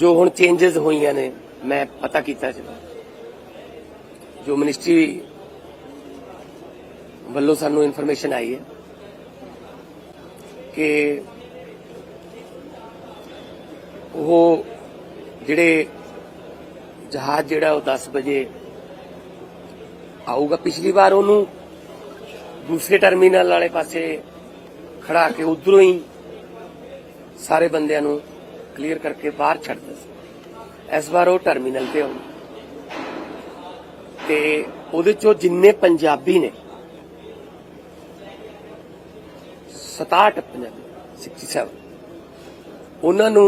ਜੋ ਹੁਣ ਚੇਂਜਸ ਹੋਈਆਂ ਨੇ, ਮੈਂ ਪਤਾ ਕੀਤਾ ਜੀ। ਜੋ ਮਿਨਿਸਟਰੀ ਵੱਲੋਂ ਸਾਨੂੰ ਇਨਫੋਰਮੇਸ਼ਨ ਆਈ ਹੈ ਕਿ ਉਹ ਜਿਹੜੇ ਜਹਾਜ਼ ਜਿਹੜਾ ਉਹ 10 ਵਜੇ ਆਊਗਾ, ਪਿਛਲੀ ਵਾਰ ਉਹਨੂੰ ਦੂਸਰੇ ਟਰਮੀਨਲ ਵਾਲੇ ਪਾਸੇ ਖੜਾ ਕੇ ਉਧਰੋਂ ਹੀ ਸਾਰੇ ਬੰਦਿਆਂ ਨੂੰ ਕਲੀਅਰ ਕਰਕੇ ਬਾਹਰ ਛੱਡ ਦਿੱਤਾ ਇਸ ਵਾਰ ਉਹ ਟਰਮੀਨਲ ਤੇ ਆਉਣ ਤੇ ਉਹਦੇ ਚੋਂ ਜਿੰਨੇ ਪੰਜਾਬੀ ਨੇ 67 ਪੰਜਾਬੀ 67 ਉਹਨਾਂ ਨੂੰ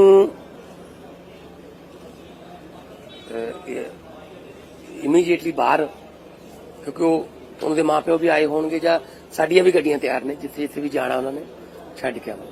ਇਮੀਡੀਏਟਲੀ ਬਾਹਰ ਕਿਉਂਕਿ ਉਹ ਉਹਨਾਂ ਦੇ ਮਾਪਿਓ ਵੀ ਆਏ ਹੋਣਗੇ ਜਾਂ ਸਾਡੀਆਂ ਵੀ ਗੱਡੀਆਂ ਤਿਆਰ ਨੇ ਜਿੱਥੇ ਜਿੱਥੇ ਵੀ ਜਾਣਾ ਉਹਨਾਂ ਨੇ ਛੱਡ ਕੇ ਆਵਾਂਗੇ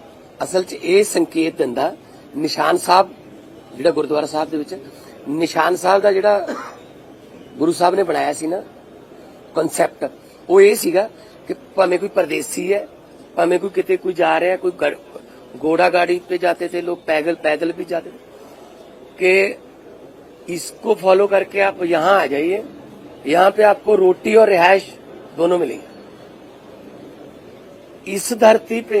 ਅਸਲ 'ਚ ਇਹ ਸੰਕੇਤ ਦਿੰਦਾ ਨਿਸ਼ਾਨ ਸਾਹਿਬ ਜਿਹੜਾ ਗੁਰਦੁਆਰਾ ਸਾਹਿਬ ਦੇ ਵਿੱਚ ਨਿਸ਼ਾਨ ਸਾਹਿਬ ਦਾ ਜਿਹੜਾ ਗੁਰੂ ਸਾਹਿਬ ਨੇ ਬਣਾਇਆ ਸੀ ਨਾ ਕਨਸੈਪਟ ਉਹ ਇਹ ਸੀਗਾ ਕਿ ਭਾਵੇਂ ਕੋਈ ਪਰਦੇਸੀ ਹੈ ਭਾਵੇਂ ਕੋਈ ਕਿਤੇ ਕੋਈ ਜਾ ਰਿਹਾ ਕੋਈ ਗੜ- घोड़ा गाड़ी पे जाते थे लोग पैदल पैदल भी जाते थे कि इसको फॉलो करके आप यहाँ आ जाइए यहाँ पे आपको रोटी और रिहायश दोनों मिलेगी इस धरती पे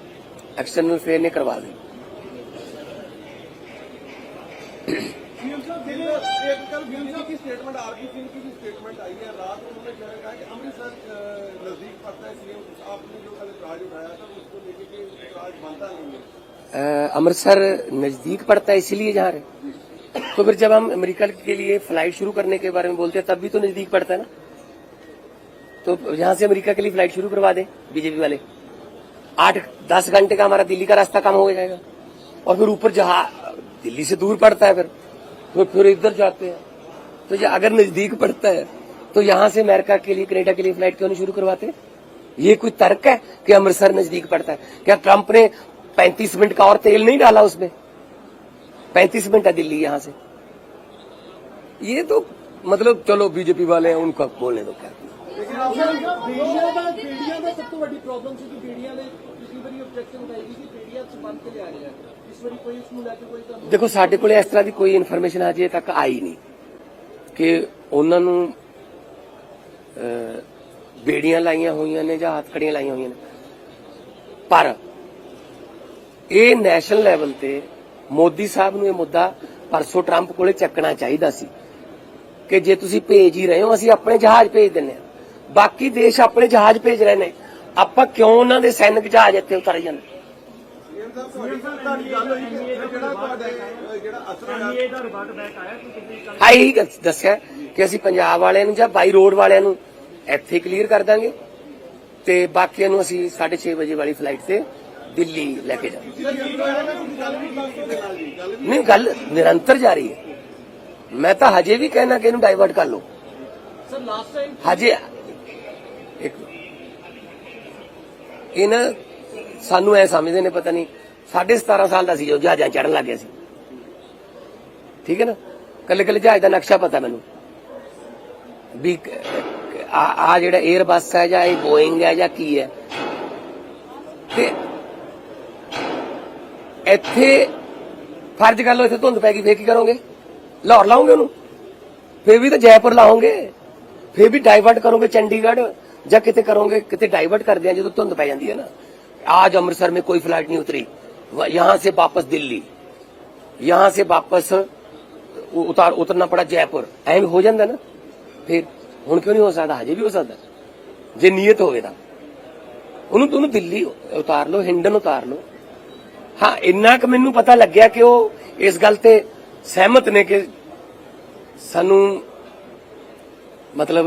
एक्सटर्नल फेयर ने करवा दी अमृतसर नज़दीक पड़ता है इसीलिए जा रहे। तो फिर जब हम अमेरिका के लिए फ़्लाइट शुरू करने के बारे में बोलते हैं तब भी तो नज़दीक पड़ता है ना। तो यहाँ से अमेरिका के लिए फ़्लाइट शुरू करवा दें बीजेपी वाले। आठ, दस घंटे का हमारा दिल्ली का रास्ता कम हो जाएगा। और फिर ऊपर जहाँ, दिल्ली से दूर पड़ता है फिर। तो फिर इधर जाते हैं। तो ये अगर नज़दीक पड़ता है तो यहाँ से अमेरिका के लिए, कनेडा के लिए फ़्लाइट क्यों नहीं शुरू करवाते? ये कोई तर्क है कि अमृतसर नज़दीक पड़ता है? क्या ट्रंप ने 35 मिनट का और तेल नहीं डाला उसमें? 35 मिनट है दिल्ली यहाँ से। ये तो मतलब चलो, बीजेपी वाले हैं, उनका बोलने दो क्या? ਪ੍ਰੋਬਲਮ ਸੀ ਕਿ ਬੇੜੀਆਂ ਦੇ ਪਿਛਲੀ ਵਾਰੀ ਆਬਜੈਕਸ਼ਨ ਉਠਾਈ ਗਈ ਕਿ ਬੇੜੀਆਂ ਚ ਬੰਦ ਕੇ ਲਿਆ ਰਹੇ ਇਸ ਵਾਰੀ ਕੋਈ ਇਸ ਨੂੰ ਲੈ ਕੇ ਕੋਈ ਤੁਹਾਨੂੰ ਦੇਖੋ, ਸਾਡੇ ਕੋਲੇ ਇਸ ਤਰ੍ਹਾਂ ਦੀ ਕੋਈ ਇਨਫੋਰਮੇਸ਼ਨ ਅਜੇ ਤੱਕ ਆਈ ਨਹੀਂ ਕਿ ਉਹਨਾਂ ਨੂੰ ਬੇੜੀਆਂ ਲਾਈਆਂ ਹੋਈਆਂ ਨੇ ਜਾਂ ਹੱਥਕੜੀਆਂ ਲਾਈਆਂ ਹੋਈਆਂ ਨੇ। ਪਰ ਇਹ ਨੈਸ਼ਨਲ ਲੈਵਲ ਤੇ ਮੋਦੀ ਸਾਹਿਬ ਨੂੰ ਇਹ ਮੁੱਦਾ ਪਰਸੋਂ ਟਰੰਪ ਕੋਲੇ ਚੱਕਣਾ ਚਾਹੀਦਾ ਸੀ ਕਿ ਜੇ ਤੁਸੀਂ ਭੇਜ ਹੀ ਰਹੇ ਹੋ, ਅਸੀਂ ਆਪਣੇ ਜਹਾਜ਼ ਭੇਜ ਦਿੰਨੇ ਆ ਬਾਕੀ ਦੇਸ਼ ਆਪਣੇ ਜਹਾਜ਼ ਭੇਜ ਰਹੇ ਨੇ। ਆਪਾਂ ਕਿਉਂ ਉਹਨਾਂ ਦੇ ਸੈਨਿਕ ਜਹਾਜ਼ ਇੱਥੇ ਉਤਾਰੇ ਜਾਂਦੇ? ਹੋਈ ਦੱਸਿਆ ਕਿ ਅਸੀਂ ਪੰਜਾਬ ਵਾਲਿਆਂ ਨੂੰ ਜਾਂ ਬਾਈ ਰੋਡ ਵਾਲਿਆਂ ਨੂੰ ਇੱਥੇ ਕਲੀਅਰ ਕਰ ਦਾਂਗੇ ਤੇ ਬਾਕੀਆਂ ਨੂੰ ਅਸੀਂ 6:30 ਵਜੇ ਵਾਲੀ ਫਲਾਈਟ ਤੇ ਦਿੱਲੀ ਲੈ ਕੇ ਜਾਵਾਂਗੇ। ਨਹੀਂ ਗੱਲ ਨਿਰੰਤਰ ਜਾਰੀ ਹੈ। ਮੈਂ ਤਾਂ ਹਜੇ ਵੀ ਕਹਿਣਾ ਕਿ ਇਹਨੂੰ ਡਾਈਵਰਟ ਕਰ ਲਓ। ਸਰ ਲਾਸਟ ਟਾਈਮ ਹਜੇ ਇੱਕ ਇਹ ਨਾ ਸਾਨੂੰ ਐ ਸਮਝਦੇ ਨੇ, ਪਤਾ ਨਹੀਂ, ਸਾਢੇ 17 ਸਾਲ ਦਾ ਸੀ ਜੋ ਜਹਾਜ਼ਾਂ ਚੜਨ ਲੱਗ ਗਿਆ ਸੀ। ਠੀਕ ਹੈ ਨਾ? ਕੱਲੇ ਕੱਲੇ ਜਹਾਜ਼ ਦਾ ਨਕਸ਼ਾ ਪਤਾ ਮੈਨੂੰ। ਵੀ ਆ ਜਿਹੜਾ 에ਅਰ ਬੱਸ ਹੈ ਜਾਂ ਇਹ ਬੋਇੰਗ ਹੈ ਜਾਂ ਕੀ ਹੈ। ਤੇ ਇੱਥੇ ਫਰਜ਼ ਕਰ ਲਓ, ਇੱਥੇ ਧੁੰਦ ਪੈ ਗਈ, ਫੇਰ ਕੀ ਕਰੋਗੇ? ਲਾਹੌਰ ਲਾਓਗੇ ਉਹਨੂੰ? ਫੇਰ ਵੀ ਤਾਂ ਜੈਪੁਰ ਲਾਓਗੇ। ਫੇਰ ਵੀ ਡਾਈਵਰਟ ਕਰੋਗੇ, ਚੰਡੀਗੜ੍ਹ। ਜਾਂ ਕਿਤੇ ਕਰੋਗੇ ਕਿਤੇ ਡਾਈਵਰਟ ਕਰਦੇ ਆ ਜਦੋਂ ਧੁੰਦ ਪੈ ਜਾਂਦੀ ਹੈ ਨਾ आज अमृतसर में कोई फ्लाइट नहीं उतरी वह- यहां से वापस दिल्ली यहां से वापस उ- उतार उतरना पड़ा जयपुर ਐਵੇਂ ਹੋ ਜਾਂਦਾ ਨਾ ਫਿਰ ਹੁਣ ਕਿਉਂ ਨਹੀਂ ਹੋ ਸਕਦਾ ਹਜੇ ਵੀ ਹੋ ਸਕਦਾ ਜੇ ਨੀਅਤ ਹੋਵੇ ਤਾਂ ਉਹਨੂੰ ਤੁਹਾਨੂੰ ਦਿੱਲੀ ਉਤਾਰ ਲਓ ਹਿੰਡਨ ਉਤਾਰ ਲਓ ਹਾਂ ਇੰਨਾ ਕੁ ਮੈਨੂੰ ਪਤਾ ਲੱਗਿਆ ਕਿ ਉਹ ਇਸ ਗੱਲ ਤੇ ਸਹਿਮਤ ਨੇ ਕਿ ਸਾਨੂੰ ਮਤਲਬ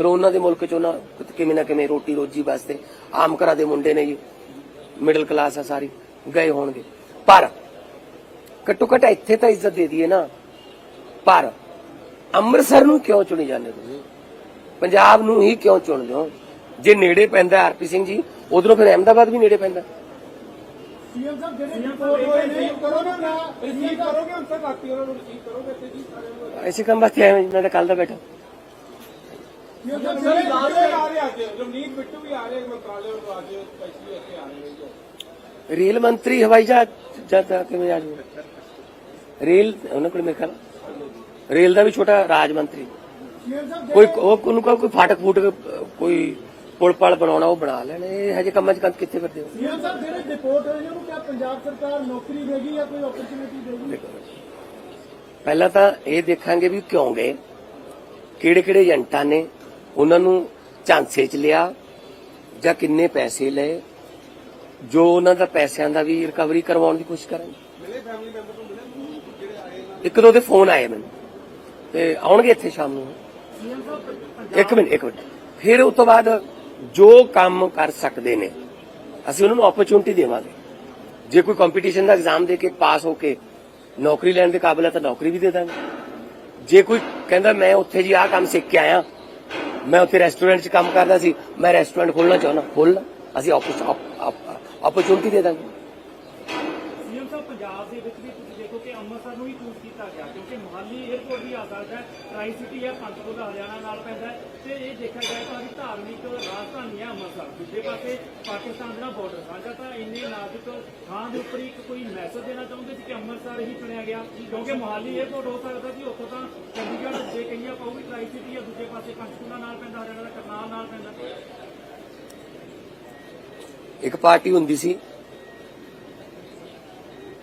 ਚਲੋ ਉਹਨਾਂ ਦੇ ਮੁਲਕ ਚ ਉਹਨਾਂ ਕਿਵੇਂ ਨਾ ਕਿਵੇਂ ਰੋਟੀ ਰੋਜੀ ਵਾਸਤੇ ਆਮ ਘਰਾਂ ਦੇ ਮੁੰਡੇ ਨੇ ਜੀ ਮਿਡਲ ਕਲਾਸ ਆ ਸਾਰੀ ਗਏ ਹੋਣਗੇ। ਪਰ ਘੱਟੋ ਘੱਟ ਇੱਥੇ ਤਾਂ ਇੱਜ਼ਤ ਦੇ ਦਈਏ ਨਾ। ਪਰ ਅੰਮ੍ਰਿਤਸਰ ਨੂੰ ਕਿਉਂ ਚੁਣੀ ਜਾਂਦੇ ਤੁਸੀਂ? ਪੰਜਾਬ ਨੂੰ ਹੀ ਕਿਉਂ ਚੁਣਦੇ ਹੋ? ਜੇ ਨੇੜੇ ਪੈਂਦਾ ਆਰਪੀ ਸਿੰਘ ਜੀ ਉਧਰੋਂ ਫਿਰ ਅਹਿਮਦਾਬਾਦ ਵੀ ਨੇੜੇ ਪੈਂਦਾ। ਸੀਐਮ ਸਾਹਿਬ ਜਿਹੜੇ ਰਿਪੋਰਟ ਹੋਏ ਨੇ ਰਿਸੀਵ ਕਰੋਗੇ ਹੁਣ ਤੱਕ ਆਤੀ ਉਹਨਾਂ ਨੂੰ ਰਿਸੀਵ ਕਰੋਗੇ ਤੇ ਜੀ ਸਾਰਿਆਂ ਨੂੰ। ਐਸੇ ਕੰਮ ਵਾਸਤੇ ਆਏ ਮੈਂ ਤਾਂ ਕੱਲ ਦਾ ਬੈਠਾ। ਰੇਲ ਮੰਤਰੀ ਹਵਾਈ ਜਹਾਜ਼ ਜਦ ਕਿਵੇਂ ਆ ਜੂ ਰੇਲ ਉਹਨਾਂ ਕੋਲ ਮੇਰੇ ਖਿਆਲ ਰੇਲ ਦਾ ਵੀ ਛੋਟਾ ਰਾਜ ਮੰਤਰੀ। ਕੋਈ ਉਹ ਉਹਨੂੰ ਕਹੋ ਕੋਈ ਫਾਟਕ ਫੂਟਕ ਕੋਈ ਪੁਲ ਪਲ ਬਣਾਉਣਾ ਉਹ ਬਣਾ ਲੈਣ। ਇਹ ਹਜੇ ਕੰਮਾਂ 'ਚ ਕੰਨ ਕਿੱਥੇ ਫਿਰਦੇ ਹੋ? ਸੀਐਮ ਸਾਹਿਬ ਜਿਹੜੇ ਰਿਪੋਰਟ ਹੋਏ ਨੇ ਉਹਨੂੰ ਕਿਆ ਪੰਜਾਬ ਸਰਕਾਰ ਨੌਕਰੀ ਦੇਗੀ ਜਾਂ ਕੋਈ ਓਪਰਚੁਨਿਟੀ ਦੇਗੀ? ਪਹਿਲਾਂ ਤਾਂ ਇਹ ਦੇਖਾਂਗੇ ਵੀ ਕਿਉਂ ਗਏ ਕਿਹੜੇ ਕਿਹੜੇ ਏਜੰਟਾਂ ਨੇ ਉਹਨਾਂ ਨੂੰ ਝਾਂਸੇ 'ਚ ਲਿਆ ਜਾਂ ਕਿੰਨੇ ਪੈਸੇ ਲਏ, ਜੋ ਉਹਨਾਂ ਦਾ ਪੈਸਿਆਂ ਦਾ ਵੀ ਰਿਕਵਰੀ ਕਰਵਾਉਣ ਦੀ ਕੋਸ਼ਿਸ਼ ਕਰਾਂਗੇ ਇੱਕ ਦੋ ਦੇ ਫੋਨ ਆਏ ਮੈਨੂੰ, ਤੇ ਆਉਣਗੇ ਇੱਥੇ ਸ਼ਾਮ ਨੂੰ। ਇੱਕ ਮਿੰਟ ਇੱਕ ਮਿੰਟ। ਫਿਰ ਉਸ ਤੋਂ ਬਾਅਦ ਜੋ ਕੰਮ ਕਰ ਸਕਦੇ ਨੇ, ਅਸੀਂ ਉਹਨਾਂ ਨੂੰ ਓਪਰਚੁਨਿਟੀ ਦੇਵਾਂਗੇ। ਜੇ ਕੋਈ ਕੰਪੀਟੀਸ਼ਨ ਦਾ ਐਗਜ਼ਾਮ ਦੇ ਕੇ ਪਾਸ ਹੋ ਕੇ ਨੌਕਰੀ ਲੈਣ ਦੇ ਕਾਬਿਲ ਹੈ ਤਾਂ ਨੌਕਰੀ ਵੀ ਦੇ ਦਾਂਗੇ। ਜੇ ਕੋਈ ਕਹਿੰਦਾ ਮੈਂ ਉੱਥੇ ਜੀ ਆਹ ਕੰਮ ਸਿੱਖ ਕੇ ਆਇਆ ਮੈਂ ਉੱਥੇ ਰੈਸਟੋਰੈਂਟ 'ਚ ਕੰਮ ਕਰਦਾ ਸੀ। ਮੈਂ ਰੈਸਟੋਰੈਂਟ ਖੋਲਣਾ ਚਾਹੁੰਦਾ। ਖੋਲਣਾ ਅਸੀਂ ਓਪਰਚੁਨਿਟੀ ਦੇ ਦਾਂਗੇ। ਸੀਐਮ ਸਾਹਿਬ, ਪੰਜਾਬ ਦੇ ਵਿੱਚ ਵੀ ਦੇਖੋ ਕਿ ਅੰਮ੍ਰਿਤਸਰ ਨੂੰ ਹੀ ਚੂਜ਼ ਕੀਤਾ ਗਿਆ, ਕਿਉਂਕਿ ਮੁਹਾਲੀ 에ਅਰਪੋਰਟ ਵੀ ਆ ਸਕਦਾ ਹੈ ਟਰਾਈ ਸਿਟੀ ਹੈ ਪੰਚਕੂਲਾ ਹਰਿਆਣਾ ਨਾਲ ਪੈਂਦਾ ਹੈ, ਤੇ ਇਹ ਦੇਖਿਆ ਜਾਏ ਤਾਂ ਵੀ ਧਾਰਮਿਕ ਰਾਜਧਾਨੀ ਹੈ ਅੰਮ੍ਰਿਤਸਰ। ਦੂਜੇ ਪਾਸੇ ਪਾਕਿਸਤਾਨ ਦਾ ਬਾਰਡਰ ਸਾਂਝਾ ਤਾਂ ਇੰਨੇ ਨਾਜ਼ੁਕ ਥਾਂ ਦੇ ਉੱਪਰ ਇੱਕ ਕੋਈ ਮੈਸੇਜ ਦੇਣਾ ਚਾਹੁੰਦੇ ਸੀ ਕਿ ਅੰਮ੍ਰਿਤਸਰ ਹੀ ਚੁਣਿਆ ਗਿਆ? ਕਿਉਂਕਿ ਮੁਹਾਲੀ 에ਅਰਪੋਰਟ ਹੋ ਸਕਦਾ ਸੀ ਉੱਥੋਂ ਤਾਂ ਚੰਡੀਗੜ੍ਹ ਜੇ ਕਹੀਆਂ ਪਾਉਗੀ ਟਰਾਈ ਸਿਟੀ ਹੈ, ਦੂਜੇ ਪਾਸੇ ਪੰਚਕੂਲਾ ਨਾਲ ਪੈਂਦਾ ਹਰਿਆਣਾ ਦਾ ਕਰਨਾਲ ਨਾਲ ਪੈਂਦਾ। ਇੱਕ ਪਾਰਟੀ ਹੁੰਦੀ ਸੀ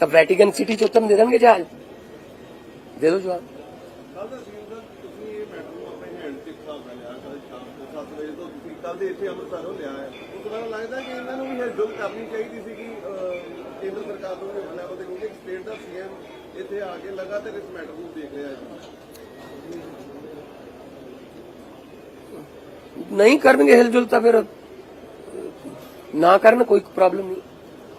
ਤਾਂ ਵੈਟੀਕਨ ਸਿਟੀ ਚ ਉਤਰਨ ਦੇ ਦੇਣਗੇ ਜਹਾਜ਼? ਦੇ ਜਵਾਬ। ਕੱਲ ਦਾ ਸੀਨ ਦਾ ਤੁਸੀਂ ਇਹ ਮੈਟਰ ਨੂੰ ਆਪਣੇ ਹੈਂਡ ਹਿਸਾਬ ਨਾਲ ਲਿਆ ਕੱਲ ਸ਼ਾਮ ਨੂੰ 7 ਵਜੇ ਤੋਂ ਤੁਸੀਂ ਕੱਲ ਦੇ ਇੱਥੇ ਅੰਮ੍ਰਿਤਸਰੋਂ ਲਿਆ ਹੈ। ਉਸ ਤੋਂ ਬਾਅਦ ਲੱਗਦਾ ਕਿ ਇਹਨਾਂ ਨੂੰ ਵੀ ਹਿਲਜੁਲ ਕਰਨੀ ਚਾਹੀਦੀ ਸੀ ਕਿ ਕੇਂਦਰ ਸਰਕਾਰ ਨੂੰ ਵੀ ਲੈਵਲ ਤੇ ਕਿਉਂਕਿ ਸਟੇਟ ਦਾ ਸੀਐਮ ਇੱਥੇ ਆ ਕੇ ਲਗਾਤਾਰ ਇਸ ਮੈਟਰ ਨੂੰ ਦੇਖ ਰਿਹਾ ਹੈ। ਨਹੀਂ ਕਰਨਗੇ ਹਿਲਜੁਲ ਤਾਂ ਫਿਰ ਨਾ ਕਰਨ ਕੋਈ ਪ੍ਰੋਬਲਮ ਨਹੀਂ।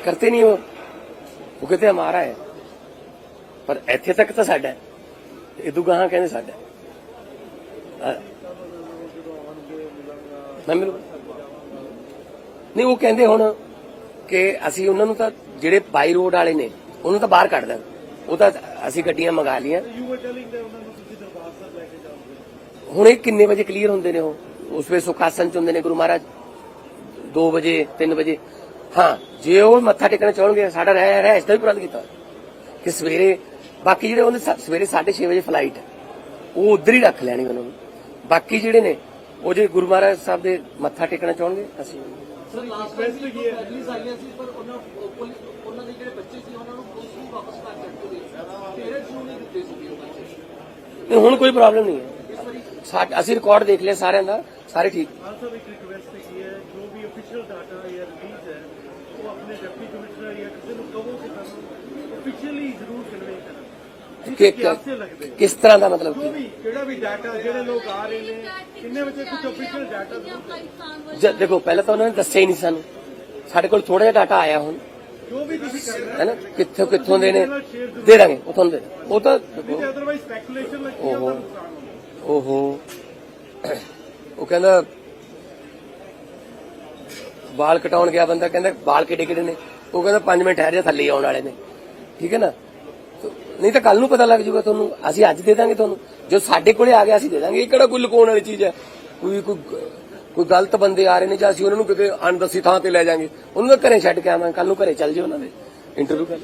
ਕਰਤੇ ਨਹੀਂ ਉਹ ਉਹ ਕਹਿੰਦੇ ਹਮਾਰਾ ਹੈ ਪਰ ਇੱਥੇ ਤੱਕ ਤਾਂ ਸਾਡਾ ਇਹ ਦੁਗਾਹਾਂ ਕਹਿੰਦੇ ਸਾਡਾ ਨਾ ਨਹੀਂ ਉਹ ਕਹਿੰਦੇ ਹੁਣ ਕਿ ਅਸੀਂ ਉਹਨਾਂ ਨੂੰ ਤਾਂ ਜਿਹੜੇ ਬਾਈ ਰੋਡ ਵਾਲੇ ਨੇ ਉਹਨੂੰ ਤਾਂ ਬਾਹਰ ਕੱਢ ਦਾਂ ਉਹ ਤਾਂ ਅਸੀਂ ਗੱਡੀਆਂ ਮੰਗਾ ਲੀਆਂ ਹੁਣ ਇਹ ਕਿੰਨੇ ਵਜੇ ਕਲੀਅਰ ਹੁੰਦੇ ਨੇ ਉਹ ਉਸ ਵੇ ਸੁਖਾਸਨ ਚ ਹੁੰਦੇ ਨੇ ਗੁਰੂ ਮਹਾਰਾਜ 2 ਵਜੇ 3 ਵਜੇ ਹਾਂ ਜੇ ਉਹ ਮੱਥਾ ਟੇਕਣਾ ਚਾਹਣਗੇ ਸਾਡਾ ਰਹਿ ਰਹਿ ਇਸ ਦਾ ਵੀ ਪ੍ਰਬੰਧ ਕੀਤਾ। ਕਿ ਸਵੇਰੇ ਬਾਕੀ ਜਿਹੜੇ ਉਹਨੇ ਸਵੇਰੇ 6:30 ਵਜੇ ਫਲਾਈਟ ਉਹ ਉਧਰ ਹੀ ਰੱਖ ਲੈਣੀ ਉਹਨਾਂ ਨੂੰ। ਬਾਕੀ ਜਿਹੜੇ ਨੇ ਉਹ ਜੇ ਗੁਰੂ ਮਹਾਰਾਜ ਸਾਹਿਬ ਦੇ ਮੱਥਾ ਟੇਕਣਾ ਚਾਹਣਗੇ ਅਸੀਂ ਸਰ ਲਾਸਟ ਟਾਈਮ ਵੀ ਕੀ ਫੈਮਿਲੀਜ਼ ਆਈਆਂ ਸੀ ਪਰ ਉਹਨਾਂ ਪੁਲਿਸ ਉਹਨਾਂ ਦੇ ਜਿਹੜੇ ਬੱਚੇ ਸੀ ਉਹਨਾਂ ਨੂੰ ਪੁਲਿਸ ਨੂੰ ਵਾਪਸ ਕਰ ਦਿੱਤੇ ਗਏ ਪੇਰੈਂਟਸ ਨੂੰ ਨਹੀਂ ਦਿੱਤੇ ਸੀ ਉਹ ਬੱਚੇ? ਨਹੀਂ, ਹੁਣ ਕੋਈ ਪ੍ਰੋਬਲਮ ਨਹੀਂ ਹੈ। ਅਸੀਂ ਰਿਕਾਰਡ ਦੇਖ ਲਿਆ ਸਾਰਿਆਂ ਦਾ ਸਾਰੇ ਠੀਕ। ਆਲਸੋ ਇੱਕ ਰਿਕੁਐਸਟ ਕੀ ਹੈ ਜੋ ਵੀ ਅਫੀਸ਼ੀਅਲ ਡਾਟਾ ਕਿਸ ਤਰ੍ਹਾਂ ਦਾ ਮਤਲਬ ਕੀ? ਜਿਹੜਾ ਵੀ ਡਾਟਾ ਜਿਹੜੇ ਲੋਕ ਆ ਰਹੇ ਨੇ ਕਿੰਨੇ ਵਿੱਚ ਕੁਝ ਅਫੀਸ਼ੀਅਲ ਡਾਟਾ ਜਦ ਦੇਖੋ ਪਹਿਲਾਂ ਤਾਂ ਉਹਨਾਂ ਨੇ ਦੱਸਿਆ ਹੀ ਨਹੀਂ ਸਾਨੂੰ। ਸਾਡੇ ਕੋਲ ਥੋੜਾ ਜਿਹਾ ਡਾਟਾ ਆਇਆ ਹੁਣ। ਜੋ ਵੀ ਤੁਸੀਂ ਕਰਨਾ ਹੈ। ਨਾ? ਕਿੱਥੋਂ ਕਿੱਥੋਂ ਦੇ ਨੇ ਦੇ ਦਾਂਗੇ ਉਹ ਤੁਹਾਨੂੰ ਉਹ ਤਾਂ ਅਦਰਵਾਈਜ਼ ਸਪੈਕੂਲੇਸ਼ਨ ਲੱਗੀ ਆ ਤਾਂ ਨੁਕਸਾਨ ਓਹੋ। ਉਹ ਕਹਿੰਦਾ ਵਾਲ ਕਟਾਉਣ ਗਿਆ ਬੰਦਾ, ਕਹਿੰਦਾ ਵਾਲ ਕਿਹੜੇ ਕਿਹੜੇ ਨੇ। ਉਹ ਕਹਿੰਦਾ 5 ਮਿੰਟ ਠਹਿਰ ਜਾ, ਥੱਲੇ ਆਉਣ ਵਾਲੇ ਨੇ। ਠੀਕ ਹੈ ਨਾ? ਨਹੀਂ ਤਾਂ ਕੱਲ ਨੂੰ ਪਤਾ ਲੱਗ ਜਾਊਗਾ ਤੁਹਾਨੂੰ। ਅਸੀਂ ਅੱਜ ਦੇ ਦਾਂਗੇ ਤੁਹਾਨੂੰ। ਜੋ ਸਾਡੇ ਕੋਲੇ ਆ ਗਿਆ, ਅਸੀਂ ਦੇ ਦਾਂਗੇ। ਇਹ ਕਿਹੜਾ ਕੋਈ ਲੁਕਾਉਣ ਵਾਲੀ ਚੀਜ਼ ਹੈ? ਕੋਈ ਕੋਈ ਕੋਈ ਗਲਤ ਬੰਦੇ ਆ ਰਹੇ ਨੇ ਜਾਂ ਅਸੀਂ ਉਹਨਾਂ ਨੂੰ ਕਿਤੇ ਅਣਦੱਸੀ ਥਾਂ ਤੇ ਲੈ ਜਾਾਂਗੇ। ਉਹਨਾਂ ਨੂੰ ਘਰੇ ਛੱਡ ਕੇ ਆਵਾਂਗੇ। ਕੱਲ ਨੂੰ ਘਰੇ ਚੱਲ ਜਿਓ ਉਹਨਾਂ ਦੇ। ਇੰਟਰਵਿਊ ਕਰ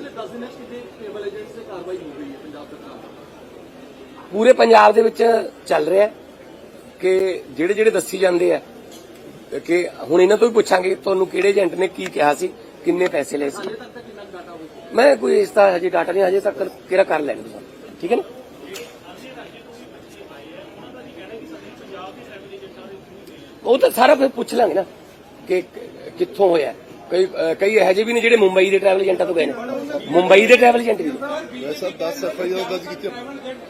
ਪੂਰੇ ਪੰਜਾਬ ਦੇ ਵਿੱਚ ਚੱਲ ਰਿਹਾ ਕਿ ਜਿਹੜੇ ਜਿਹੜੇ ਦੱਸੀ ਜਾਂਦੇ ਆ ਕਿ ਹੁਣ ਇਹਨਾਂ ਤੋਂ ਵੀ ਪੁੱਛਾਂਗੇ ਤੁਹਾਨੂੰ ਕਿਹੜੇ ਏਜੰਟ ਨੇ ਕੀ ਕਿਹਾ ਸੀ ਕਿੰਨੇ ਪੈਸੇ ਲਏ ਸੀ। ਮੈਂ ਕੋਈ ਇਸ ਦਾ ਹਜੇ ਡਾਟਾ ਨਹੀਂ ਹਜੇ ਤੱਕ ਕਿਹੜਾ ਕਰ ਲੈਣਗੇ ਸਾਨੂੰ ਠੀਕ ਹੈ ਨਾ? ਉਹ ਤਾਂ ਸਾਰਾ ਫਿਰ ਪੁੱਛ ਲਾਂਗੇ ਨਾ ਕਿ ਕਿੱਥੋਂ ਹੋਇਆ। ਕਈ ਕਈ ਇਹੋ ਜਿਹੇ ਵੀ ਨੇ ਜਿਹੜੇ ਮੁੰਬਈ ਦੇ ਟਰੈਵਲ ਏਜੰਟਾਂ ਤੋਂ ਗਏ ਨੇ। ਮੁੰਬਈ ਦੇ ਟਰੈਵਲ ਏਜੰਟ ਵੀ ਵੈਸਾ 10 ਐਫ ਆਈ ਆਰ ਦਰਜ ਕੀਤੀ।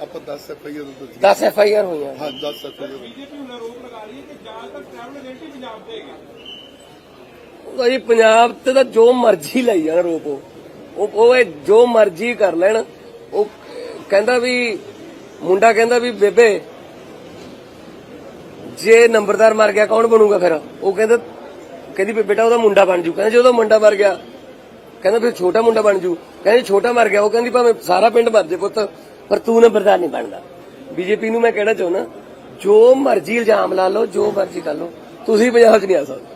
ਆਪਾਂ 10 ਐਫ ਆਈ ਆਰ ਦਰਜ 10 ਐਫ ਆਈ ਆਰ ਹੋਈਆਂ। ਹਾਂ 10 ਐਫ ਆਈ ਆਰ ਬੀਜੇਪੀ ਹੁਣ ਆਰੋਪ ਲਗਾ ਰਹੀ ਹੈ ਕਿ ਜ਼ਿਆਦਾਤਰ ਪੰਜਾਬ ਤੇ ਤਾਂ ਜੋ ਮਰਜ਼ੀ ਲਈ ਜਾਣ ਰੋਪ ਉਹ ਉਹ ਜੋ ਮਰਜ਼ੀ ਕਰ ਲੈਣ, ਉਹ ਕਹਿੰਦਾ ਵੀ, ਮੁੰਡਾ ਕਹਿੰਦਾ ਵੀ, ਬੇਬੇ, ਜੇ ਨੰਬਰਦਾਰ ਮਰ ਗਿਆ ਕੌਣ ਬਣੂਗਾ ਫਿਰ? ਉਹ ਕਹਿੰਦਾ, ਕਹਿੰਦੀ ਵੀ ਬੇਟਾ ਉਹਦਾ ਮੁੰਡਾ ਬਣ ਜੂ। ਕਹਿੰਦਾ ਜੇ ਉਹਦਾ ਮੁੰਡਾ ਮਰ ਗਿਆ, ਕਹਿੰਦਾ ਫਿਰ ਛੋਟਾ ਮੁੰਡਾ ਬਣ ਜੂ। ਕਹਿੰਦੀ ਛੋਟਾ ਮਰ ਗਿਆ, ਉਹ ਕਹਿੰਦੀ ਭਾਵੇਂ ਸਾਰਾ ਪਿੰਡ ਮਰ ਜੇ ਪੁੱਤ, ਪਰ ਤੂੰ ਨੰਬਰਦਾਰ ਨਹੀਂ ਬਣਦਾ। ਬੀਜੇਪੀ ਨੂੰ ਮੈਂ ਕਹਿਣਾ ਚਾਹੁੰਦਾ ਜੋ ਮਰਜ਼ੀ ਇਲਜ਼ਾਮ ਲਾ ਲਓ, ਜੋ ਮਰਜ਼ੀ ਕਰ ਲਓ, ਤੁਸੀਂ ਪੰਜਾਬ 'ਚ ਨਹੀਂ ਆ ਸਕਦੇ।